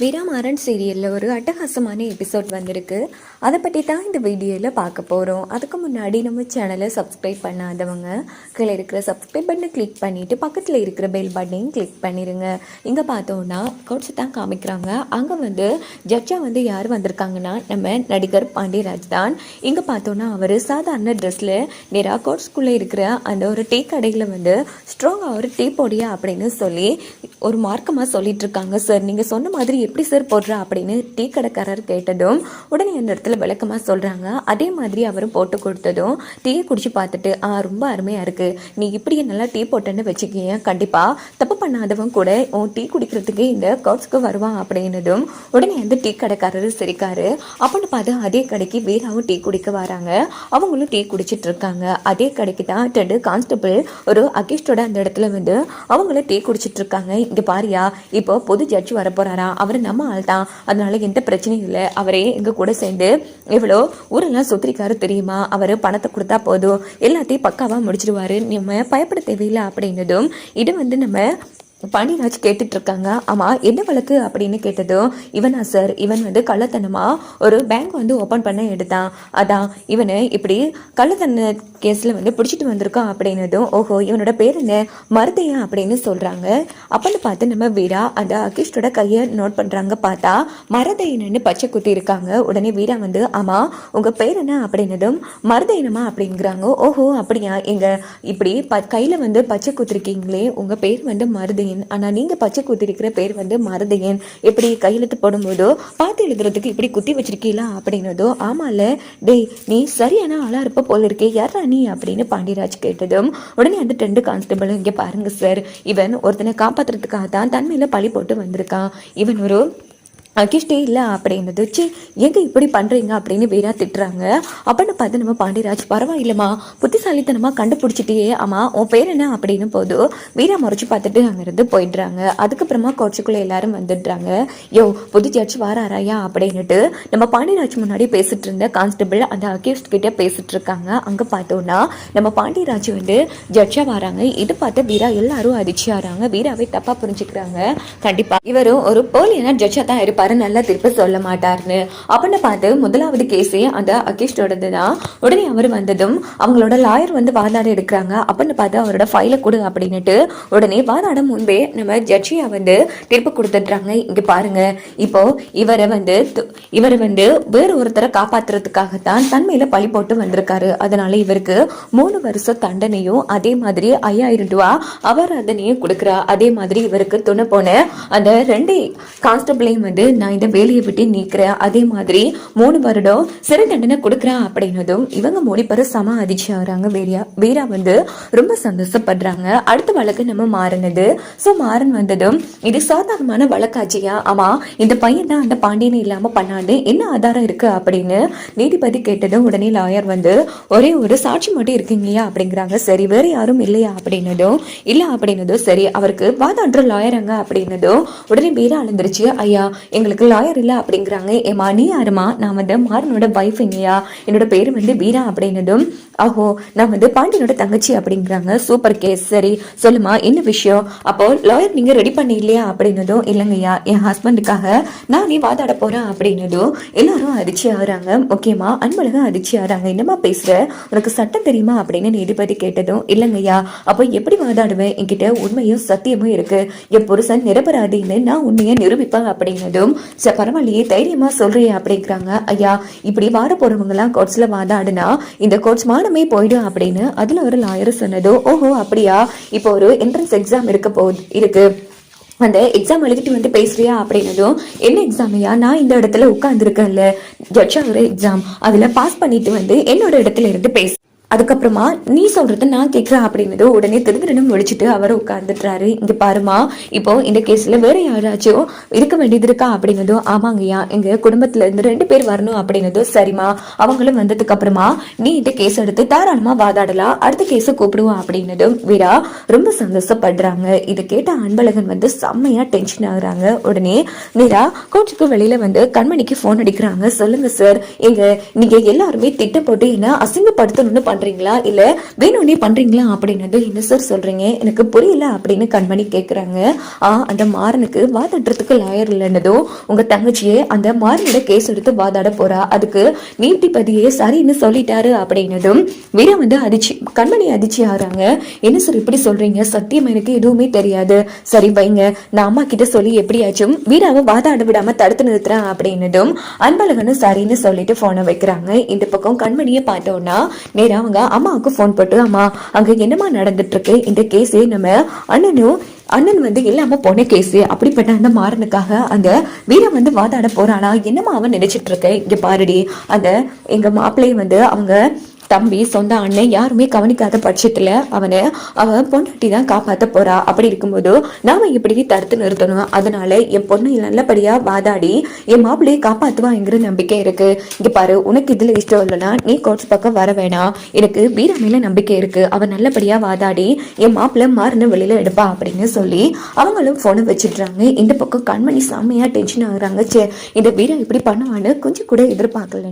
வீராமாறன் சீரியலில் ஒரு அட்டகாசமான எபிசோட் வந்திருக்கு. அதை பற்றி தான் இந்த வீடியோவில் பார்க்க போகிறோம் அதுக்கு முன்னாடி நம்ம சேனலை சப்ஸ்கிரைப் பண்ணாதவங்க கீழே இருக்கிற சப்ஸ்கிரைப் பட்டனை கிளிக் பண்ணிவிட்டு பக்கத்தில் இருக்கிற பெல் பட்டனையும் கிளிக் பண்ணிடுங்க இங்கே பார்த்தோன்னா கோட்ஸை தான் காமிக்கிறாங்க. அங்கே வந்து ஜட்ஜாக வந்து யார் வந்திருக்காங்கன்னா நம்ம நடிகர் பாண்டியராஜ் தான். இங்கே பார்த்தோன்னா அவர் சாதாரண ட்ரெஸ்ஸில் நேராக கோட்ஸ்குள்ளே இருக்கிற அந்த ஒரு டீ கடையில் வந்து ஸ்ட்ராங்காக ஒரு டீ போடியா? அப்படின்னு சொல்லி ஒரு மார்க்கமாக சொல்லிட்டு இருக்காங்க சார் நீங்கள் சொன்ன மாதிரி எப்படி சார் போடுறா அப்படின்னு டீ கடைக்காரர் கேட்டதும் உடனே அந்த இடத்துல விளக்கமாக சொல்கிறாங்க அதே மாதிரி அவரும் போட்டு கொடுத்ததும் டீயை குடிச்சு பார்த்துட்டு ஆ ரொம்ப அருமையாக இருக்குது நீ இப்படியே நல்லா டீ போட்டேன்னு வச்சுக்கிங்க. கண்டிப்பாக தப்பு பண்ணாதவன் கூட உன் டீ குடிக்கிறதுக்கு இந்த கவுட்ஸ்க்கு வருவான் அப்படின்னதும் உடனே அந்த டீ கடைக்காரர் சிரிக்காரு. அப்படின்னு பார்த்து அதே கடைக்கு வீராவும் டீ குடிக்க வராங்க. அவங்களும் டீ குடிச்சிட்டு இருக்காங்க. அதே கடைக்கு தான் ரெண்டு கான்ஸ்டபிள் ஒரு அகேஸ்டோட அந்த இடத்துல வந்து அவங்களும் டீ குடிச்சிட்டு இருக்காங்க. இங்க பாரியா இப்போ பொது ஜட்ஜ் வர போறாரா அவர் நம்ம ஆள் தான் அதனால எந்த பிரச்சனையும் இல்லை. அவரே எங்க கூட சேர்ந்து எவ்வளோ ஊரெல்லாம் சுத்திரிக்காரு தெரியுமா? அவர் பணத்தை கொடுத்தா போதும். எல்லாத்தையும் பக்காவா முடிச்சிடுவாரு நம்ம பயப்பட தேவையில்லை அப்படின்னதும் இது வந்து நம்ம பாண்டியராஜ் கேட்டுட்டு இருக்காங்க என்ன வழக்கு அப்படின்னு கேட்டதும் இவனா சார் இவன் வந்து கள்ளத்தனமாக ஒரு பேங்க் வந்து ஓப்பன் பண்ண எடுத்தான். அதான் இவனை இப்படி கள்ளத்தன கேஸில் வந்து பிடிச்சிட்டு வந்திருக்கான் அப்படின்னதும் ஓஹோ இவனோட பேர் என்ன? மருதையா அப்படின்னு சொல்கிறாங்க அப்பன்னு பார்த்து நம்ம வீரா அந்த அகிஷ்டோட கையை நோட் பண்ணுறாங்க பார்த்தா மரதையனன்னு பச்சை குத்தி இருக்காங்க உடனே வீரா வந்து ஆமாம் உங்கள் பேர் என்ன அப்படின்னதும் மருதையனமா அப்படிங்கிறாங்க. ஓஹோ அப்படியா? எங்கள் இப்படி ப கையில் வந்து பச்சை குத்திருக்கீங்களே உங்கள் பேர் வந்து மருதையன் என் ஆனால் நீங்கள் பச்சை குத்திருக்கிற பேர் வந்து மருதையன். எப்படி கையெழுத்து போடும்போதோ பார்த்து எழுதுறதுக்கு இப்படி குத்தி வச்சிருக்கீங்களா அப்படின்னதோ ஆமால. டேய் நீ சரியான ஆளாக இருப்ப போல இருக்கே யாரா நீ அப்படின்னு பாண்டியராஜ் கேட்டதும் உடனே அந்த ரெண்டு கான்ஸ்டபிளும் இங்கே பாருங்க சார் இவன் ஒருத்தனை காப்பாற்றுறதுக்காக தான் தன்மையில் பழி போட்டு வந்திருக்கான். இவன் ஒரு அகிஷ்டே இல்லை அப்படின்னது சி எங்கே இப்படி பண்ணுறீங்க அப்படின்னு வீரா திட்டுறாங்க. அப்படின்னு பார்த்து நம்ம பாண்டியராஜ் பரவாயில்லம்மா புத்திசாலித்தனமாக கண்டுபிடிச்சிட்டியே ஆமாம் உன் பேர் என்ன? அப்படின்னு போது வீரா முறைச்சி பார்த்துட்டு அங்கேருந்து போயிடுறாங்க. அதுக்கப்புறமா கோச்சுக்குள்ள எல்லாரும் வந்துடுறாங்க. யோ புது ஜட்ஜ் வாராராயா? அப்படின்னுட்டு நம்ம பாண்டியராஜ் முன்னாடி பேசிட்டு இருந்த கான்ஸ்டபிள் அந்த அக்யூஸ்ட் கிட்டே பேசிட்டு இருக்காங்க. அங்கே பார்த்தோன்னா நம்ம பாண்டியராஜ் வந்து ஜட்ஜாக வராங்க. இது பார்த்து வீரா எல்லாரும் அதிர்ச்சி ஆறாங்க வீராவை தப்பாக புரிஞ்சுக்கிறாங்க. கண்டிப்பாக இவரும் ஒரு போலியான ஜட்ஜாக தான் இருப்பார். நல்லா திருப்ப சொல்ல மாட்டாருன்னு அப்படின்னு பார்த்து முதலாவது கேஸே அந்த அகேஷ்டோடது தான். உடனே அவர் வந்ததும் அவங்களோட லாயர் வந்து வாதாட எடுக்கிறாங்க. அப்படின்னு பார்த்து அவரோட ஃபைலை கொடு அப்படின்னுட்டு உடனே வாதாட முன்பே நம்ம ஜட்ஜியா வந்து திருப்பி கொடுத்துட்றாங்க. இங்கே பாருங்க. இப்போ இவரை வந்து து- இவரை வந்து வேறு ஒருத்தரை காப்பாத்துறதுக்காகத்தான் தான் மேல பழி போட்டு வந்திருக்காரு. அதனால இவருக்கு மூணு வருஷம் தண்டனையும் அதே மாதிரி ஐயாயிரம் ரூபா அவர் அதனையும் கொடுக்குறா. அதே மாதிரி இவருக்கு துணை போன அந்த ரெண்டு கான்ஸ்டபிளையும் வந்து நான் இந்த வேலையை விட்டு நீக்கிறேன் அதே மாதிரி மூணு வருடம் சிறை தண்டனை கொடுக்குறேன் அப்படின்னதும் இவங்க மூணு பேரும் சம அதிர்ச்சி ஆகுறாங்க வீரா வீரா வந்து ரொம்ப சந்தோஷப்படுறாங்க. அடுத்த வழக்கு நம்ம மாறினது. ஸோ மாறன் வந்ததும் இது சாதாரணமான வழக்காட்சியா? ஆமா இந்த பையன் தான் அந்த பாண்டியன் இல்லாம பண்ணாது என்ன ஆதாரம் இருக்கு அப்படின்னு நீதிபதி கேட்டதும் உடனே லாயர் வந்து ஒரே ஒரு சாட்சி மட்டும் இருக்கீங்கயா? அப்படிங்கிறாங்க. சரி வேற யாரும் இல்லையா? அப்படின்னதும் இல்ல அப்படின்னதும் சரி அவருக்கு வாதாடுற லாயருங்க அப்படின்னதும் உடனே வீரா அழுந்துருச்சு. ஐயா எங்களுக்கு லாயர் இல்லை அப்படிங்கிறாங்க. ஏமா நீ யாருமா நான் வந்து மாறனோட வைஃப் இல்லையா என்னோட பேர் வந்து வீரா அப்படின்னதும் ஆஹோ நான் வந்து பாண்டியனோட தங்கச்சி அப்படிங்கிறாங்க. சூப்பர் கேஸ் சரி சொல்லுமா என்ன விஷயம்? அப்போ லாயர் நீங்கள் ரெடி பண்ணி இல்லையா அப்படின்னதும் இல்லைங்கய்யா என் ஹஸ்பண்டுக்காக நான் நீ வாதாட போகிறேன் அப்படின்னதும் எல்லாரும் அதிர்ச்சி ஆகுறாங்க. முக்கியமாக அன்பழகம் அதிர்ச்சி ஆகுறாங்க. என்னமா பேசுகிற உனக்கு சட்டம் தெரியுமா அப்படின்னு நீதிபதி கேட்டதும் இல்லைங்கய்யா அப்போ எப்படி வாதாடுவேன்? என்கிட்ட உண்மையும் சத்தியமும் இருக்கு. என் புருஷன் நிரபராதின்னு நான் உண்மையை நிரூபிப்பேன் அப்படின்னதும் ச பரவாயில்லையே தைரியமா சொல்றியே அப்படிங்கிறாங்க. ஐயா இப்படி வாட போறவங்க எல்லாம் வாதாடுனா இந்த கோர்ட்ஸ் மானமே போயிடும் அப்படின்னு அதுல ஒரு லாயர் சொன்னதோ ஓஹோ அப்படியா? இப்போ ஒரு என்ட்ரன்ஸ் எக்ஸாம் இருக்க போகுது இருக்கு. அந்த எக்ஸாம் எழுதிட்டு வந்து பேசுறியா அப்படின்னதும் என்ன எக்ஸாமையா நான் இந்த இடத்துல உட்காந்துருக்கேன்ல ஜட்ஜா ஒரு எக்ஸாம் அதுல பாஸ் பண்ணிட்டு வந்து என்னோட இடத்துல இருந்து பேசு அதுக்கப்புறமா நீ சொல்றத நான் கேட்கிறேன் அப்படின்னது உடனே திருதிரனும் முடிச்சிட்டு அவர் உட்கார்ந்துட்டாரு இங்க பாருமா இப்போ இந்த கேஸ்ல வேற யாராச்சும் இருக்க வேண்டியது இருக்கா? அப்படின்னதும் ஆமாங்கய்யா எங்க குடும்பத்துல இருந்து ரெண்டு பேர் வரணும் அப்படின்னதும் சரிம்மா. அவங்களும் வந்ததுக்கு அப்புறமா நீ இந்த கேஸ் எடுத்து தாராளமா வாதாடலாம் அடுத்த கேஸை கூப்பிடுவோம் அப்படின்னதும் வீரா ரொம்ப சந்தோஷப்படுறாங்க. இதை கேட்ட அன்பழகன் வந்து செம்மையா டென்ஷன் ஆகுறாங்க. உடனே வீரா கோச்சுக்கு வெளியில வந்து கண்மணிக்கு போன் அடிக்கிறாங்க. சொல்லுங்க சார் எங்க நீங்க எல்லாருமே திட்டம் போட்டு என்ன அசிங்கப்படுத்தணும்னு பண்ணுறீங்களா இல்லை வேணும்னே பண்ணுறீங்களா பண்றீங்களா வந்து என்ன சார் சொல்றீங்க? எனக்கு புரியல அப்படின்னு கண்மணி கேட்குறாங்க ஆ அந்த மாறனுக்கு வாதாடுறதுக்கு லாயர் இல்லைன்னதும் உங்க தங்கச்சியே அந்த மாறனோட கேஸ் எடுத்து வாதாட போறா. அதுக்கு நீதிபதியே சரின்னு சொல்லிட்டாரு அப்படின்னதும் வீரா வந்து அதிர்ச்சி கண்மணி அதிர்ச்சி ஆறாங்க என்ன சார் இப்படி சொல்றீங்க? சத்தியம் எனக்கு எதுவுமே தெரியாது. சரி வைங்க. நான் அம்மா கிட்ட சொல்லி எப்படியாச்சும் வீராவை வாதாட விடாம தடுத்து நிறுத்துறேன் அப்படின்னதும் அன்பழகனும் சரின்னு சொல்லிட்டு ஃபோனை வைக்கிறாங்க. இந்த பக்கம் கண்மணியை பார்த்தோம்னா நேரா அவங்க அம்மாவுக்கு ஃபோன் போட்டு அம்மா அங்க என்னம்மா நடந்துட்டு இருக்கு இந்த கேஸு நம்ம அண்ணனும் அண்ணன் வந்து இல்லாம போன கேஸு அப்படிப்பட்ட அந்த மாறனுக்காக அந்த வீரன் வந்து வாதாட போறானா? என்னம்மா அவன் நினைச்சிட்டு இருக்கேன் இங்க பாருடி. அந்த எங்க மாப்பிள்ளையை வந்து அவங்க தம்பி சொந்த அண்ணன் யாருமே கவனிக்காத பட்சத்தில் அவனை அவன் பொண்டாட்டி தான் காப்பாற்ற போறா. அப்படி இருக்கும்போது நாம இப்படி தடுத்து நிறுத்தணும். அதனால என் பொண்ணு நல்லபடியா வாதாடி என் மாப்பிள்ளையை காப்பாத்துவாங்கிற நம்பிக்கை இருக்கு. இங்க பாரு உனக்கு இதுல இஷ்டம் இல்லைன்னா நீ கோட்ஸ் பக்கம் வர வேணாம். எனக்கு வீர மேல நம்பிக்கை இருக்கு. அவன் நல்லபடியா வாதாடி என் மாப்பிள்ளை மாறின வெளியில எடுப்பா அப்படின்னு சொல்லி அவங்களும் போனை வச்சிடுறாங்க. இந்த பக்கம் கண்மணி செம்மையா டென்ஷன் ஆகுறாங்க. சே இந்த வீரா இப்படி பண்ணுவான்னு கொஞ்சம் கூட எதிர்பார்க்கல.